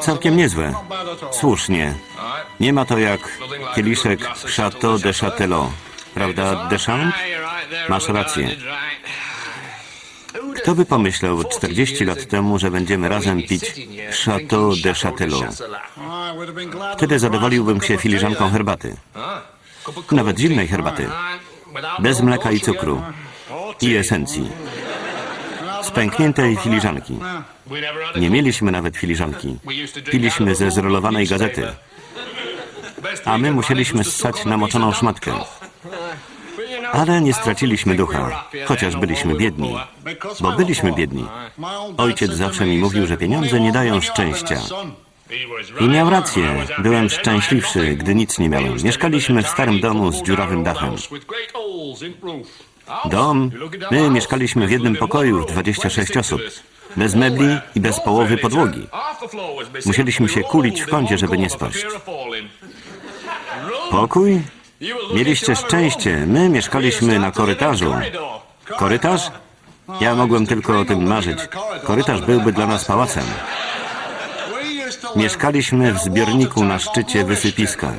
Całkiem niezłe. Słusznie. Nie ma to jak kieliszek Chateau de Châtelot. Prawda, Deschamps? Masz rację. Kto by pomyślał 40 lat temu, że będziemy razem pić Chateau de Châtelot? Wtedy zadowoliłbym się filiżanką herbaty. Nawet zimnej herbaty. Bez mleka i cukru. I esencji. Z pękniętej filiżanki. Nie mieliśmy nawet filiżanki. Piliśmy ze zrolowanej gazety. A my musieliśmy ssać namoczoną szmatkę. Ale nie straciliśmy ducha, chociaż byliśmy biedni. Bo byliśmy biedni. Ojciec zawsze mi mówił, że pieniądze nie dają szczęścia. I miał rację. Byłem szczęśliwszy, gdy nic nie miałem. Mieszkaliśmy w starym domu z dziurawym dachem. Dom. My mieszkaliśmy w jednym pokoju, 26 osób. Bez mebli i bez połowy podłogi. Musieliśmy się kulić w kącie, żeby nie spaść. Pokój? Mieliście szczęście. My mieszkaliśmy na korytarzu. Korytarz? Ja mogłem tylko o tym marzyć. Korytarz byłby dla nas pałacem. Mieszkaliśmy w zbiorniku na szczycie wysypiska.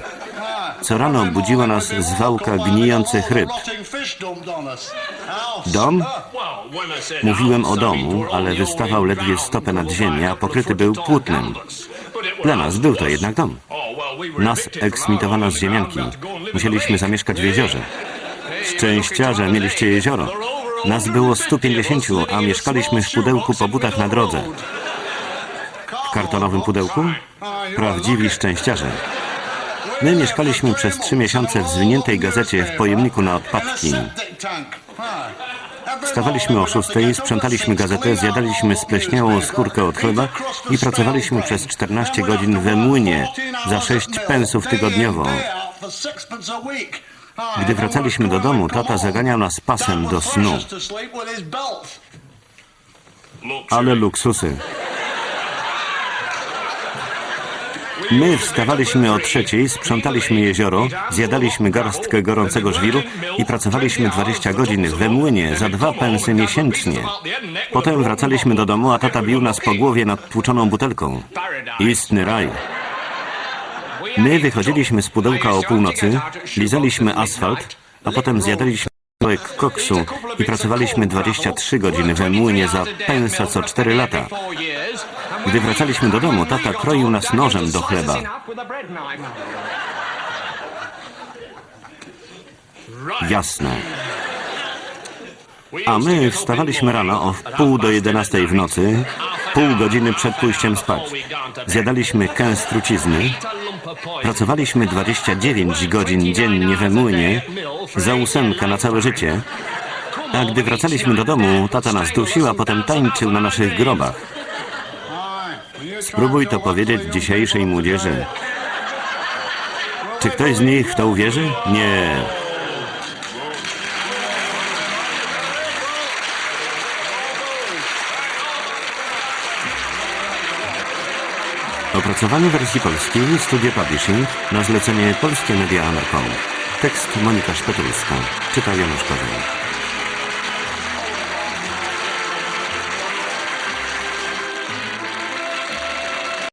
Co rano budziła nas zwałka gnijących ryb. Dom? Mówiłem o domu, ale wystawał ledwie stopę nad ziemię, a pokryty był płótnem. Dla nas był to jednak dom. Nas eksmitowano z ziemianki. Musieliśmy zamieszkać w jeziorze. Szczęściarze mieliście jezioro. Nas było 150, a mieszkaliśmy w pudełku po butach na drodze. W kartonowym pudełku? Prawdziwi szczęściarze. My mieszkaliśmy przez trzy miesiące w zwiniętej gazecie w pojemniku na odpadki. Wstawaliśmy o szóstej, sprzątaliśmy gazetę, zjadaliśmy spleśniałą skórkę od chleba i pracowaliśmy przez 14 godzin we młynie za 6 pensów tygodniowo. Gdy wracaliśmy do domu, tata zaganiał nas pasem do snu. Ale luksusy. My wstawaliśmy o trzeciej, sprzątaliśmy jezioro, zjadaliśmy garstkę gorącego żwiru i pracowaliśmy 20 godzin we młynie za dwa pensy miesięcznie. Potem wracaliśmy do domu, a tata bił nas po głowie nad tłuczoną butelką. Istny raj. My wychodziliśmy z pudełka o północy, lizaliśmy asfalt, a potem zjadaliśmy kawałek koksu i pracowaliśmy 23 godziny we młynie za pensa co 4 lata. Gdy wracaliśmy do domu, tata kroił nas nożem do chleba. Jasne. A my wstawaliśmy rano o wpół do jedenastej w nocy, pół godziny przed pójściem spać. Zjadaliśmy kęs trucizny, pracowaliśmy 29 godzin dziennie we młynie, za ósemkę na całe życie, a gdy wracaliśmy do domu, tata nas dusił, a potem tańczył na naszych grobach. Spróbuj to powiedzieć dzisiejszej młodzieży. Czy ktoś z nich w to uwierzy? Nie. Opracowanie wersji polskiej Studio Publishing na zlecenie Polskie Media Anarcom. Tekst Monika Szpetulska. Czyta Janusz Korzeń.